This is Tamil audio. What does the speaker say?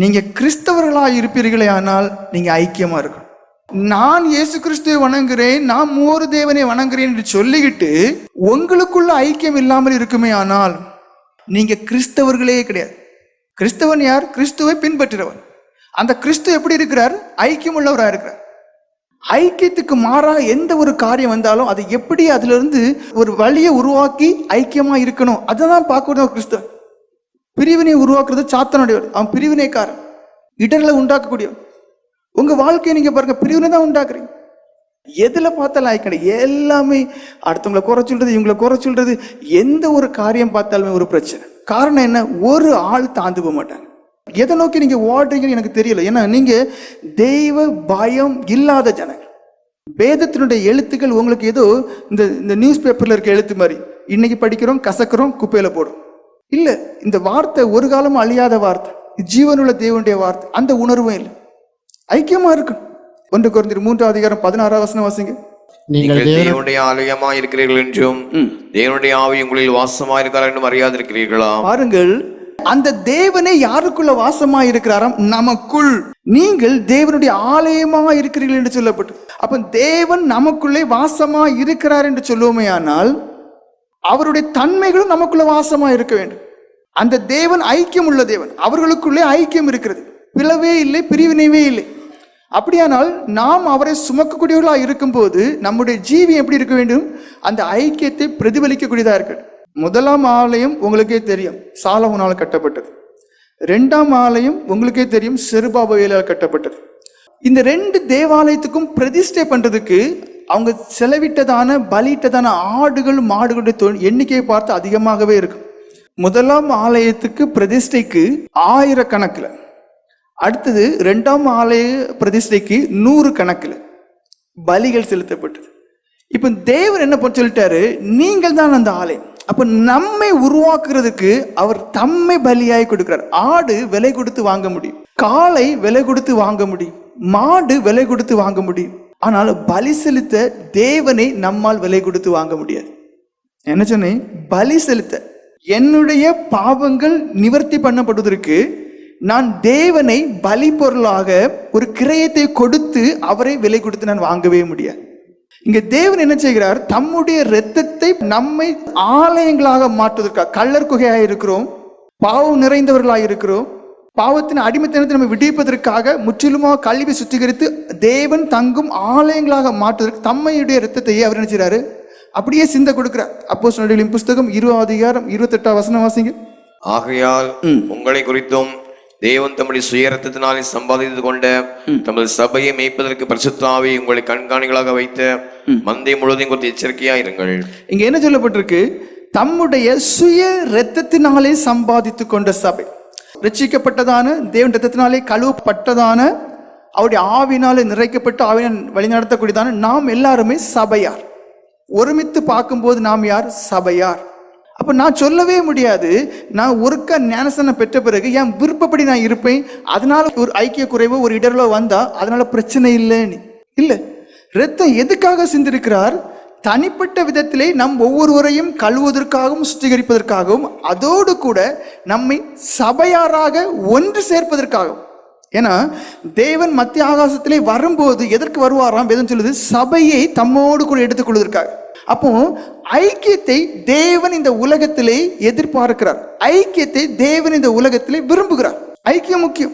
நீங்கள் கிறிஸ்தவர்களாக இருப்பீர்களே ஆனால் நீங்கள் ஐக்கியமாக இருக்கணும். நான் இயேசு கிறிஸ்துவை வணங்குறேன் நான் மூறு தேவனை வணங்குறேன் என்று சொல்லிக்கிட்டு உங்களுக்குள்ள ஐக்கியம் இல்லாமல் இருக்குமே ஆனால் நீங்க கிறிஸ்தவர்களே கிடையாது. கிறிஸ்தவன் யார்? கிறிஸ்துவை பின்பற்றுறவன் அந்த கிறிஸ்து எப்படி இருக்கிறார்? ஐக்கியம் உள்ளவராக இருக்கிறார். ஐக்கியத்துக்கு மாறாக எந்த ஒரு காரியம் வந்தாலும் அதை எப்படி அதுல இருந்து ஒரு வழியை உருவாக்கி ஐக்கியமா இருக்கணும்? அதை தான் பார்க்கணும் கிறிஸ்தவன். பிரிவினை உருவாக்குறது சாத்தனுடையவர். அவன் பிரிவினைக்காரன். இடர்களை உண்டாக்கக்கூடியவன். உங்க வாழ்க்கையை நீங்க பாருங்க பிரிவினை தான் உண்டாக்குறீங்க. எதுல பார்த்தாலும் ஐக்கணும் எல்லாமே அடுத்தவங்களை குறை சொல்றது இவங்களை குறை சொல்றது எந்த ஒரு காரியம் பார்த்தாலுமே ஒரு பிரச்சனை. காரணம் என்ன? ஒரு ஆள் தாழ்ந்து போக மாட்டாங்க. எதை நோக்கி நீங்க ஓடுறீங்கன்னு எனக்கு தெரியல. ஏன்னா நீங்க தெய்வ பயம் இல்லாத ஜனங்கள். வேதத்தினுடைய எழுத்துக்கள் உங்களுக்கு ஏதோ இந்த இந்த நியூஸ் பேப்பர்ல இருக்க எழுத்து மாதிரி. இன்னைக்கு படிக்கிறோம் கசக்கிறோம் குப்பையில போடும் இல்ல இந்த வார்த்தை ஒரு காலமும் அழியாத வார்த்தை. ஜீவனுள்ள தேவனுடைய வார்த்தை. அந்த உணர்வும் இல்லை. ஐக்கியமா இருக்கணும் ஒன்று குறைந்த மூன்றாவது அதிகாரம் பதினாறாம் வசனம் வாசிங்க. நீங்கள் நீங்கள் தேவன் தேவனுடைய ஆலயமா இருக்கிறீர்கள் என்றும் தேவனுடைய ஆவி உங்களில் வாசமா இருக்கிறார் என்றும் அறியாதிருக்கிறீர்களா? பாருங்கள் அந்த தேவனே யாருக்குள்ள வாசமா இருக்கிறாராம்? நமக்குள். நீங்கள் தேவனுடைய ஆலயமா இருக்கிறீர்கள் என்று சொல்லப்பட்டு. அப்ப தேவன் நமக்குள்ளே வாசமா இருக்கிறார் என்று சொல்லுவோமே ஆனால் அவருடைய தன்மைகளும் நமக்குள்ள வாசமா இருக்க வேண்டும். அந்த தேவன் ஐக்கியம் உள்ள தேவன். அவர்களுக்குள்ளே ஐக்கியம் இருக்கிறது. பிளவே இல்லை பிரிவினைவே இல்லை. அப்படியானால் நாம் அவரை சுமக்கக்கூடியவர்களாக இருக்கும்போது நம்முடைய ஜீவி எப்படி இருக்க வேண்டும்? அந்த ஐக்கியத்தை பிரதிபலிக்கக்கூடியதாக இருக்கட்டும் முதலாம் ஆலயம் உங்களுக்கே தெரியும். சாலவனால் கட்டப்பட்டது. ரெண்டாம் ஆலயம் உங்களுக்கே தெரியும். செருபாபவேலால் கட்டப்பட்டது. இந்த ரெண்டு தேவாலயத்துக்கும் பிரதிஷ்டை பண்ணுறதுக்கு அவங்க செலவிட்டதான பலியிட்டதான ஆடுகள் மாடுகளுடைய எண்ணிக்கையை பார்த்து அதிகமாகவே இருக்கும் முதலாம் ஆலயத்துக்கு பிரதிஷ்டைக்கு ஆயிரக்கணக்கில். அடுத்தது ரெண்டாம் ஆலய பிரதிஷ்டைக்கு நூறு கணக்கில் பலிகள் செலுத்தப்பட்டது. இப்போ தேவர் என்ன பண்ண சொல்லிட்டாரு? நீங்கள் தான் அந்த ஆலயம். அப்போ நம்மை உருவாக்குறதுக்கு அவர் தம்மை பலியாய் கொடுக்கிறார். ஆடு விலை கொடுத்து வாங்க முடியும். காளை விலை கொடுத்து வாங்க முடியும். மாடு விலை கொடுத்து வாங்க முடியும். ஆனால் பலி செலுத்த தேவனை நம்மால் விலை கொடுத்து வாங்க முடியாது. என்ன சொன்னேன்? பலி செலுத்த. என்னுடைய பாவங்கள் நிவர்த்தி பண்ணப்படுவதற்கு நான் தேவனை பலி பொருளாக ஒரு கிரயத்தை கொடுத்து அவரை விலை கொடுத்து நான் வாங்கவே முடியாது. இங்க தேவன் என்ன செய்கிறார்? தம்முடைய இரத்தத்தை நம்மை ஆலயங்களாக மாற்றுவதற்காக கள்ளர் குகையாக இருக்கிறோம் பாவம் நிறைந்தவர்களாக இருக்கிறோம் பாவத்தின் அடிமைத்தனத்தை நம்ம விடுவிப்பதற்காக முற்றிலுமாக கல்வி சுத்திகரித்து தேவன் தங்கும் ஆலயங்களாக மாற்றுவதற்கு தம்மையுடைய இரத்தத்தையே அவர் செய்றாரு? அப்படியே சிந்த கொடுக்கிறார். அப்போ புஸ்தகம் இருபது அதிகாரம் இருபத்தெட்டாம் வசனம் வாசிங்க. ஆகையால் உங்களை குறித்தும் தேவன் தம்முடைய சுயரத்தினாலே சம்பாதித்து கொண்ட தமது சபையை மேய்ப்பதற்கு பரிசுத்தாவி உங்களை கண்காணிகளாக வைத்த மந்தை முழுவதையும் குறித்து எச்சரிக்கையா இருங்கள். இங்க என்ன சொல்லப்பட்டிருக்கு? தம்முடைய சுய இரத்தத்தினாலே சம்பாதித்து கொண்ட சபை. ரட்சிக்கப்பட்டதான தேவன் ரத்தத்தினாலே கழுவப்பட்டதான அவருடைய ஆவினாலே நிறைக்கப்பட்டு ஆவினால் வழிநடத்தக்கூடியதான நாம் எல்லாருமே சபையார். ஒருமித்து பார்க்கும்போது நாம் யார்? சபையார். அப்போ நான் சொல்லவே முடியாது. நான் ஒருக்க ஞானசனம் பெற்ற பிறகு என் விருப்பப்படி நான் இருப்பேன்? அதனால ஒரு ஐக்கிய குறைவோ ஒரு இடர்லோ வந்தால் அதனால பிரச்சனை இல்லைன்னு. இல்லை. ரத்தம் எதுக்காக சிந்திருக்கிறார்? தனிப்பட்ட விதத்திலே நம் ஒவ்வொருவரையும் கழுவுவதற்காகவும் சுத்திகரிப்பதற்காகவும் அதோடு கூட நம்மை சபையாராக ஒன்று சேர்ப்பதற்காகவும். ஏன்னா தேவன் மத்திய ஆகாசத்திலே வரும்போது எதற்கு வருவாராம்? வேதம் சொல்லுது சபையை தம்மோடு கூட எடுத்துக்கொள்வதற்காக அப்போ ஐக்கியத்தை தேவன் இந்த உலகத்திலே எதிர்பார்க்கிறார். ஐக்கியத்தை தேவன் இந்த உலகத்திலே விரும்புகிறார். ஐக்கியம் முக்கியம்.